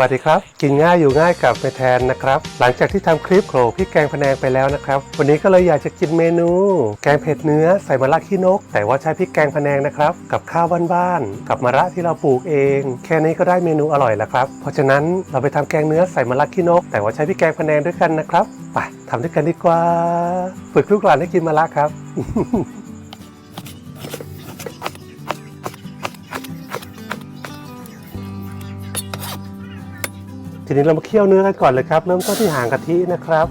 วัสดีครับ กินง่ายอยู่ง่ายกับเมแทนนะครับ หลังจากที่ทำคลิปโขลกพริกแกงพะแนงไปแล้วนะครับ วันนี้ก็เลยอยากจะกินเมนู แกงเผ็ดเนื้อใส่มะระขี้นก แต่ว่าใช้พริกแกงพะแนงนะครับ กับข้าวบ้านๆกับมะระที่เราปลูกเอง แค่นี้ก็ได้เมนูอร่อยแล้วครับ เพราะฉะนั้นเราไปทำแกงเนื้อใส่มะระขี้นก แต่ว่าใช้พริกแกงพะแนงด้วยกันนะครับไปทำด้วยกันดีกว่า ฝึกลูกหลานให้กินมะระครับ ทีนี้เรามาเคี่ยวเนื้อกันก่อนเลยครับ เริ่มต้นที่หางกะทินะครับ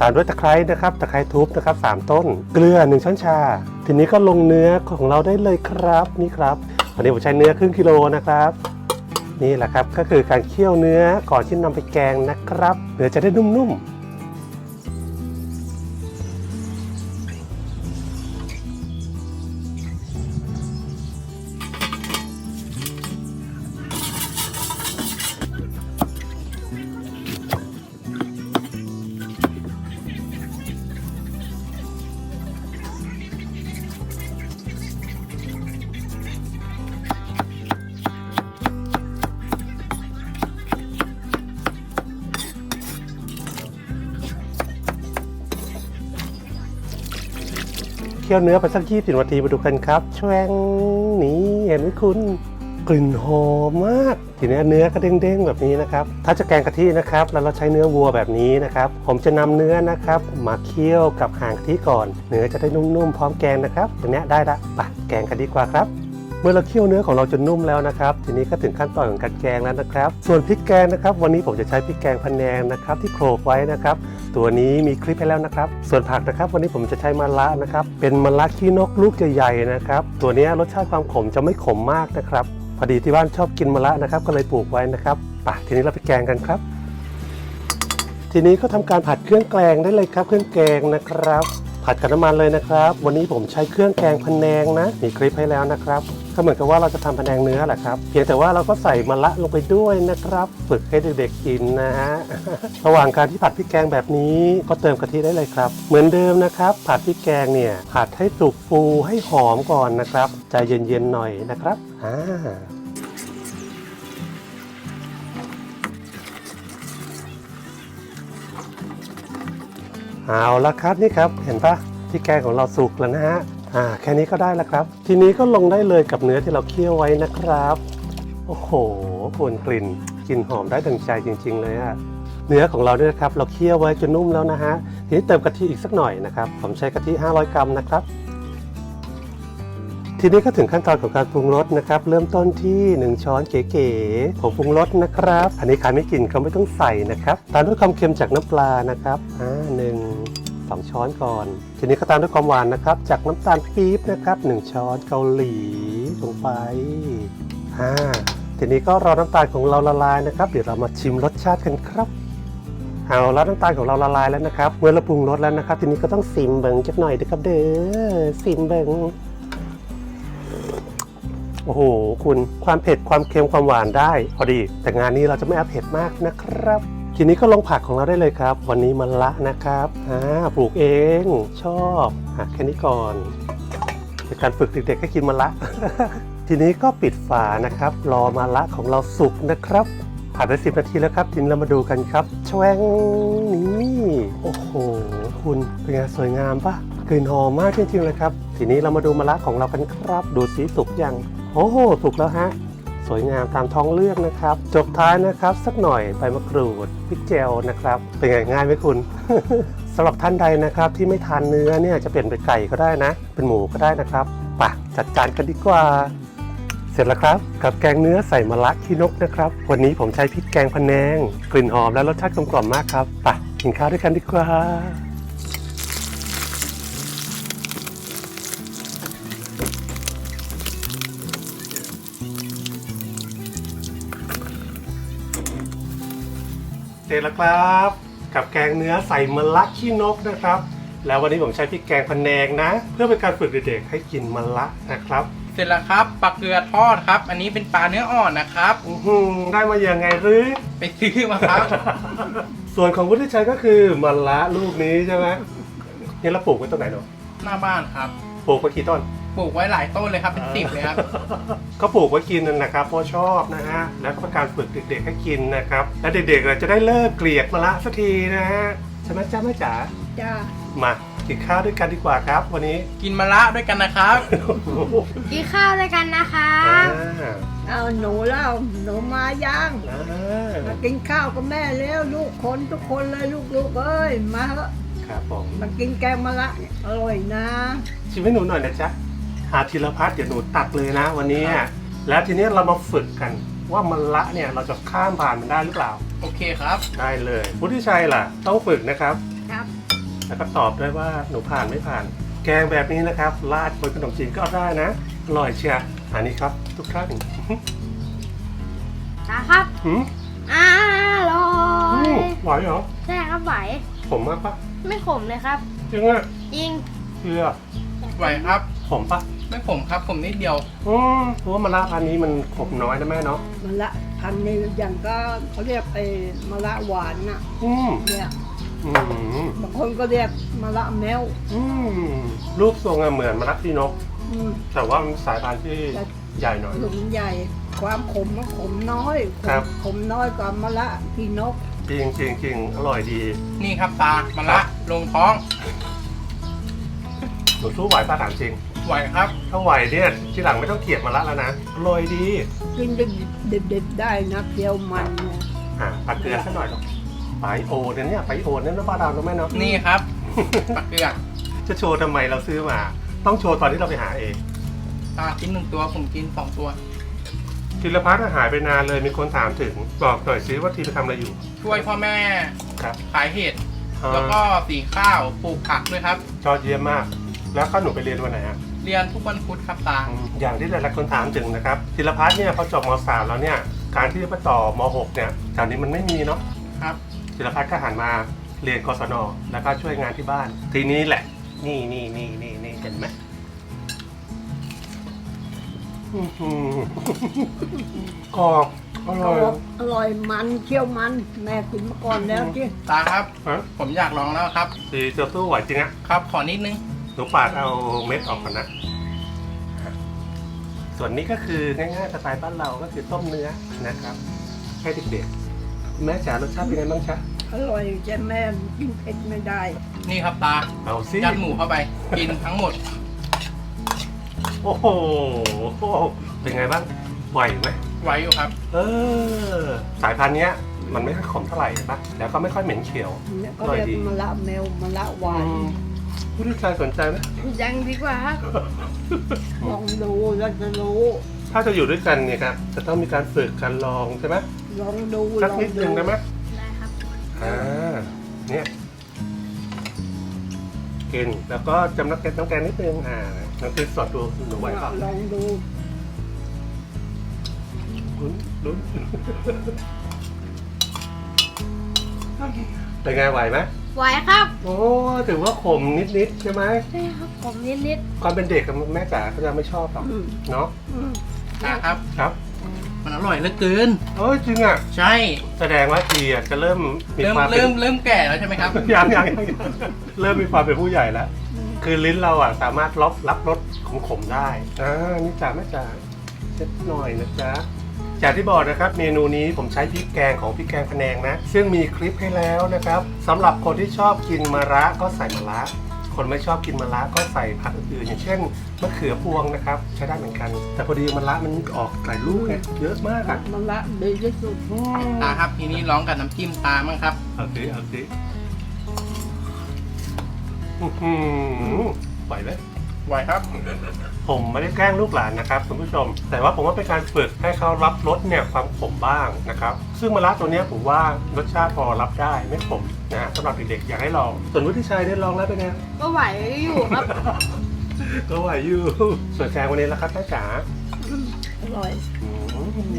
ตามด้วยตะไคร้นะครับ ตะไคร้ทุบนะครับสามต้น เกลือหนึ่งช้อนชา ทีนี้ก็ลงเนื้อของเราได้เลยครับนี่ครับวันนี้ผมใช้เนื้อครึ่งกิโลนะครับนี่แหละครับก็คือการเคี่ยวเนื้อก่อนที่นำไปแกงนะครับเนื้อจะได้นุ่มๆ คี่ยวเนื้อไปสักยี่สิบนาทีมาดูกันครับแชวงนี่เห็นไหมคุณกลิ่นหอมมากทีนี้เนื้อก็เด้งๆแบบนี้นะครับ ถ้าจะแกงกะทินะครับ แล้วเราใช้เนื้อวัวแบบนี้นะครับ ผมจะนำเนื้อนะครับ มาเคี่ยวกับหางกะทิก่อน เนื้อจะได้นุ่มๆพร้อมแกงนะครับทีนี้ได้ละปะแกงกันดีกว่าครับ เมื่อเราเคี่ยวเนื้อของเราจนนุ่มแล้วนะครับ ทีนี้ก็ถึงขั้นตอนของการแกงแล้วนะครับ ส่วนพริกแกงนะครับ วันนี้ผมจะใช้พริกแกงพะแนงนะครับ ที่โขลกไว้นะครับ ตัวนี้มีคลิปให้แล้วนะครับ ส่วนผักนะครับ วันนี้ผมจะใช้มะระนะครับ เป็นมะระขี้นกลูกใหญ่ๆนะครับ ตัวนี้รสชาติความขมจะไม่ขมมากนะครับ พอดีที่บ้านชอบกินมะระนะครับ ก็เลยปลูกไว้นะครับไปทีนี้เราไปแกงกันครับทีนี้ก็ทำการผัดเครื่องแกงได้เลยครับ เครื่องแกงนะครับ ผัดกับน้ำมันเลยนะครับ วันนี้ผมใช้เครื่องแกงพะแนงนะ มีคลิปให้แล้วนะครับก็เหมือนกับว่าเราจะทำพะแนงเนื้อแหละครับ เพียงแต่ว่าเราก็ใส่มะระลงไปด้วยนะครับ ฝึกให้เด็กๆกินนะฮะ ระหว่างการที่ผัดพริกแกงแบบนี้ก็เติมกะทิได้เลยครับ เหมือนเดิมนะครับ ผัดพริกแกงเนี่ยผัดให้สุกฟูให้หอมก่อนนะครับ ใจเย็นๆหน่อยนะครับ อ่า เอาละครับนี่ครับเห็นปะพริกแกงของเราสุกแล้วนะฮะอ่าแค่นี้ก็ได้แล้วครับ ทีนี้ก็ลงได้เลยกับเนื้อที่เราเคี่ยวไว้นะครับโอ้โหคุณกลิ่นกลิ่นหอมได้ดังใจจริง ๆ เลยอะเนื้อของเราเนี่ยนะครับเราเคี่ยวไว้จนนุ่มแล้วนะฮะทีนี้เติมกะทิอีกสักหน่อยนะครับผมใช้กะทิ 500 กรัมนะครับ ทีนี้ก็ถึงขั้นตอนของการปรุงรสนะครับ เริ่มต้นที่ 1 ช้อนเก๋ๆผงปรุงรสนะครับ อันนี้ใครไม่กินก็ไม่ต้องใส่นะครับตามด้วยความเค็มจากน้ำปลานะครับอ่าหนึ่ง สองช้อนก่อน ทีนี้ก็ตามด้วยความหวานนะครับ จากน้ำตาลปี๊บนะครับหนึ่งช้อนเกาหลีลงไปอ่าทีนี้ก็รอน้ำตาลของเราละลายนะครับ เดี๋ยวเรามาชิมรสชาติกันครับเอาแล้วน้ำตาลของเราละลายแล้วนะครับเมื่อเราปรุงรสแล้วนะครับ ทีนี้ก็ต้องซิมเบิงจักหน่อยเด้อครับเด้อซิมเบิงโอ้โห คุณความเผ็ดความเค็มความหวานได้ พอดี แต่งานนี้เราจะไม่เอาเผ็ดมากนะครับ ทีนี้ก็ลงผักของเราได้เลยครับ วันนี้มะละนะครับอ่าปลูกเองชอบอะแค่นี้ก่อนเป็นการฝึกเด็กๆให้กินมะละ ทีนี้ก็ปิดฝานะครับ รอมะละของเราสุกนะครับผ่านไปสิบนาทีแล้วครับทีนี้เรามาดูกันครับแชวงนี่โอ้โหคุณเป็นไงสวยงามปะกลิ่นหอมมากจริงๆเลยครับ ทีนี้เรามาดูมะระของเรากันครับ ดูสีสุกยังโอ้โหสุกแล้วฮะ สวยงามตามท้องเลือกนะครับ จบท้ายนะครับ สักหน่อยใบมะกรูดพริกเจลนะครับ เป็นไงง่ายไหมคุณสำหรับท่านใดนะครับที่ไม่ทานเนื้อเนี่ยจะเปลี่ยนเป็นไก่ก็ได้นะ เป็นหมูก็ได้นะครับปะจัดจานกันดีกว่า เสร็จแล้วครับ กับแกงเนื้อใส่มะระขี้นกนะครับ วันนี้ผมใช้พริกแกงพะแนง กลิ่นหอมและรสชาติกลมกล่อมมากครับไปกินข้าวด้วยกันดีกว่า เสร็จแล้วครับ กับแกงเนื้อใส่มะระขี้นกนะครับ แล้ววันนี้ผมใช้พริกแกงพะแนงนะ เพื่อเป็นการฝึกเด็กๆให้กินมะระนะครับ เสร็จแล้วครับปลาเกลือทอดครับ อันนี้เป็นปลาเนื้ออ่อนนะครับ อื้อหือได้มาอย่างไงหรือ ไปซื้อมาครับ ส่วนของวุฒิชัยก็คือมะระลูกนี้ใช่ไหมนี่เราปลูกไว้ตรงไหนเนาะหน้าบ้านครับ ปลูกไปกี่ต้น ปลูกไว้หลายต้นเลยครับเป็นสิบเลยครับ ก็ปลูกไว้กินนั่นนะครับเพราะชอบนะฮะแล้วก็เป็นการฝึกเด็กๆให้กินนะครับ และเด็กๆจะได้เลิกเกลียดมะละสักทีนะฮะใช่ไหมจ้าแม่จ๋าจ้ามากินข้าวด้วยกันดีกว่าครับ วันนี้กินมะระด้วยกันนะครับ กินข้าวด้วยกันนะคะอ่าเอาหนูเล่าหนูมายังอ่ามากินข้าวกับแม่แล้วลูกคนทุกคนเลยลูกๆเอ้ยมาเถอะครับผมมากินแกงมะละเนี่ยอร่อยนะชิมให้หนูหน่อยนะจ๊ะ หาทีละพัดเดี๋ยวหนูตักเลยนะ วันนี้แล้วทีนี้เรามาฝึกกันว่ามะละเนี่ยเราจะข้ามผ่านมันได้หรือเปล่า โอเคครับ ได้เลยพุทธิชัยล่ะ ต้องฝึกนะครับ ครับ แล้วก็ตอบด้วยว่าหนูผ่านไม่ผ่าน แกงแบบนี้นะครับ ราดบนขนมจีนก็ได้นะ อร่อยเชียร์อันนี้ครับ ทุกท่านนะครับหืมอร่ออืยมไหวเหรอ ใช่ครับไหวผมมากปะไม่ขมเลยครับ จริงอะจริงเกลือไหวครับ ผมปะ ไม่ผมครับผมนิดเดียวอืมเพราะว่ามะละพันธุ์นี้มันขมน้อยนะแม่เนาะมะละพันธุ์นี้อย่างก็เขาเรียกไอ้มะละหวานน่ะอืมเนี่ยอืมบางคนก็เรียกมะละแมวอืมรูปทรงอะเหมือนมะละพี่นก อืม แต่ว่ามันสายพันธุ์ที่ใหญ่หน่อย หลุมใหญ่ ความขมมันขมน้อยขมครับ ขมน้อยกว่ามะละพี่นกจริงจริงจริงอร่อยดี นี่ครับตามะระลงท้อง หนูสู้ไหวป้าถามจริง ไหวครับ ถ้าไหวเนี่ยทีหลังไม่ต้องเกลียดมะละแล้วนะอร่อยดีกินดิบๆได้นะเคี้ยวมันเนี่ยอะปักเกลือสักหน่อยหรอกไปโอเนี่ยเนี่ยไปโอเนี่ยนะป้าดาวนะแม่เนาะ นี่ครับปลาเกลือจะโชว์ทำไมเราซื้อมา ต้องโชว์ตอนที่เราไปหาเองตากินหนึ่งตัวผมกินสองตัวธีรพัฒน์หายไปนานเลยมีคนถามถึง บอกหน่อยซิว่าทีไปทำอะไรอยู่ ช่วยพ่อแม่ครับขายเห็ดอ่าแล้วก็สีข้าวปลูกผักด้วยครับ จอดเยี่ยมมาก แล้วก็หนูไปเรียนวันไหนฮะ เรียนทุกวันพุธครับตาอืมอย่างที่หลายๆคนถามถึงนะครับธีรพัฒน์เนี่ยพอจบม .3 แล้วเนี่ยการที่จะไปต่อม .6 เนี่ยแถวนี้มันไม่มีเนาะครับธีรพัฒน์ก็หันมาเรียนกศนแล้วก็ช่วยงานที่บ้าน ทีนี้แหละ นี่นี่นี่นี่นี่เห็นไหมอื้อหือกรอบอก็ร่อย อร่อยมันเคี้ยวมัน แม่กินมาก่อนแล้วที่ ตาครับ ฮะผมอยากลองแล้วครับ สีเจ้าตู้ไหวจริงอะ ครับ ขอนิดนึงห นูปาดเอาเม็ดออกก่อนนะ ส่วนนี้ก็คือง่ายๆสไตล์บ้านเราก็คือต้มเนื้อนะครับ ให้เด็กๆคุณแม่จ๋ารสชาติเป็นไงบ้างจ๊ะอร่อยแต่แม่กินเผ็ดไม่ได้ นี่ครับตาเอาสิยัดหมูเข้าไป กินทั้งหมด โอ้โหเป็นไงบ้างไหวไหมไว้อยู่ครับ เออ สายพันธุ์เนี้ย มันไม่ค่อยขมเท่าไหร่เห็นปะแล้วก็ไม่ค่อยเหม็นเขียวเนี่ยก็เรียกมะละแมวมะละหวาน ผู้ที่ชายสนใจไหมยังดีกว่าครับลองดูแล้วจะรู้ถ้าจะอยู่ด้วยกันเนี่ยครับจะต้องมีการฝึกการลองใช่ไหมลองดูสักลองนิดนึงได้ไหมได้ครับอ่าเนี่ยกินแล้วก็จำน้ำแกงน้ำแกงนิดนึงอ่าน้ำพริกสดดูหนูไหวเปล่าลองดูลุ้นลุ้นเป็นไงไหวไหม ไหวครับโอ้ถือว่าขมนิดๆใช่ไหมใช่ครับผมนิดความเป็นเด็กกับแม่จ๋าเขาจะไม่ชอบหรอกอืมเนาะอืมตาครับ ครับมันอร่อยเหลือเกิน เอ้ยจริงอะใช่ แสดงว่าทีอะจะเริ่มมีเริ่มความเป็นเริ่มเริ่มแก่แล้วใช่ไหมครับ ยังยังยังยังเริ่มมีความเป็นผู้ใหญ่แล้ว คือลิ้นเราอะสามารถรับรับรสของขมได้อ่านี่จ๋าแม่จ๋าเช็ดหน่อยนะจ๊ะ จากที่บอกนะครับเมนูนี้ผมใช้พริกแกงของพริกแกงพะแนงนะ ซึ่งมีคลิปให้แล้วนะครับสำหรับคนที่ชอบกินมะระก็ใส่มะระคนไม่ชอบกินมะระก็ใส่ผักอื่นๆอย่างเช่นมะเขือพวงนะครับใช้ได้เหมือนกัน แต่พอดีมะระมันออกหลายลูกไงเยอะมากอะมะละดีที่สุดอืมตาครับทีนี้ร้องกับน้ำจิ้มตามั้งครับ เอาสิเอาสิอื้อหือไหวไหม ไหวครับ ผมไม่ได้แกล้งลูกหลานนะครับคุณผู้ชม แต่ว่าผมว่าเป็นการฝึกให้เขารับรสเนี่ยความขมบ้างนะครับ ซึ่งมะระตัวเนี้ยผมว่ารสชาติพอรับได้ไม่ขมนะฮะสำหรับเด็กๆอยากให้ลอง ส่วนวุฒิชัยได้ลองแล้วเป็นไงๆก็ไหวอยู่ครับ ก็ไหวอยู่ ส่วนแกงวันนี้แล้วครับแม่จ๋าอร่อย อื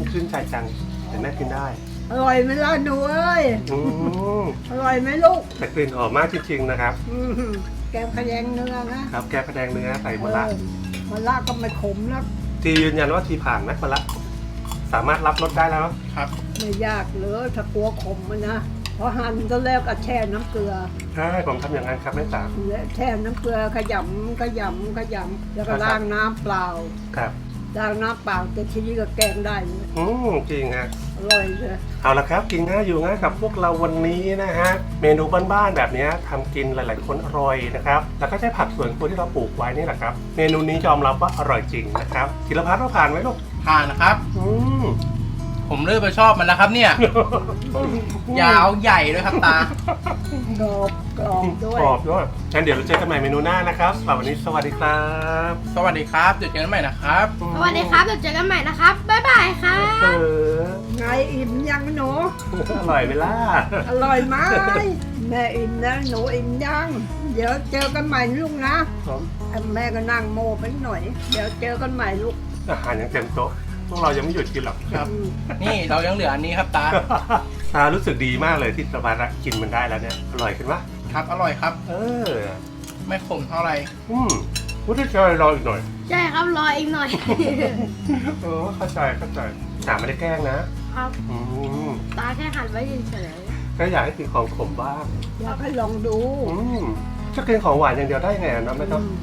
มชื่นใจจังแต่แม่กินได้อร่อยไหมล่ะหนูเอ้ย อืมอร่อยไหมลูกแต่กลิ่นหอมมากจริงๆนะครับ อืม แกงขยงเนื้อนะครับแกงพะแดงเนื้อใส่มะระเออมะละก็ไม่ขมแล้วทียืนยันว่าทีผ่านไหมมะระสามารถรับรสได้แล้วครับ ไม่ยากเลยถ้ากลัวขมมันนะอพอหั่นก็แล้วก็แช่น้ำเกลือใช่ผมทำอย่างนั้นครับแม่จ๋าและแช่น้ำเกลือขยำขยำขยำแล้วก็ครับล้างน้ำเปล่า ครับ ล้างน้ำเปล่าแต่ทีนี้ก็แกงได้เลยอืมจริงฮะ อร่อยเลย เอาละครับกินง่ายอยู่ง่ายกับพวกเราวันนี้นะฮะเมนูบ้านๆแบบนี้ทำกินหลาย ๆ คนอร่อยนะครับแล้วก็ใช้ผักสวนครัวที่เราปลูกไว้นี่แหละครับ เมนูนี้ยอมรับว่าอร่อยจริงนะครับธีรพัฒน์ว่าผ่านไหมลูกผ่านนะครับ อืม ผมเริ่มไปชอบมันแล้วครับเนี่ย ยาวใหญ่ด้วยครับตา กรอบกรอบด้วย กรอบด้วยงั้นเดี๋ยวเราเจอกันใหม่เมนูหน้านะครับสำหรับวันนี้สวัสดีครับสวัสดีครับเดี๋ยวเจอกันใหม่นะครับ สวัสดีครับเดี๋ยวเจอกันใหม่นะครับ บ๊ายบายครัเอบ อไงอิ่มยังหนู อร่อยไหมล่ะ อร่อยไหมแม่อิ่มแล้วหนูอิ่มยัง เดี๋ยวเจอกันใหม่ลูกนะ แม่ก็นั่งโมไปหน่อย เดี๋ยวเจอกันใหม่ลูก อาหารยังเต็มโต๊ะ พวกเรายังไม่หยุดกินหรอกครับอืมนี่เรายังเหลืออันนี้ครับตา ตารู้สึกดีมากเลยที่สบายรักกินมันได้แล้วเนี่ย อร่อยขึ้นปะครับอร่อยครับ เออ ไม่ขมเท่าไหร่อืมพุทธชายรออีกหน่อย ใช่ครับรออีกหน่อย เออเข้าใจเข้าใจสามไม่ได้แกล้งนะครับ อืมตาแค่หันไว้เฉยก็อยากให้กินของขมบ้าง อยากให้ลองดูอืมจะกินของหวานอย่างเดียวได้ไงอะเนาะไม่ต้องอืม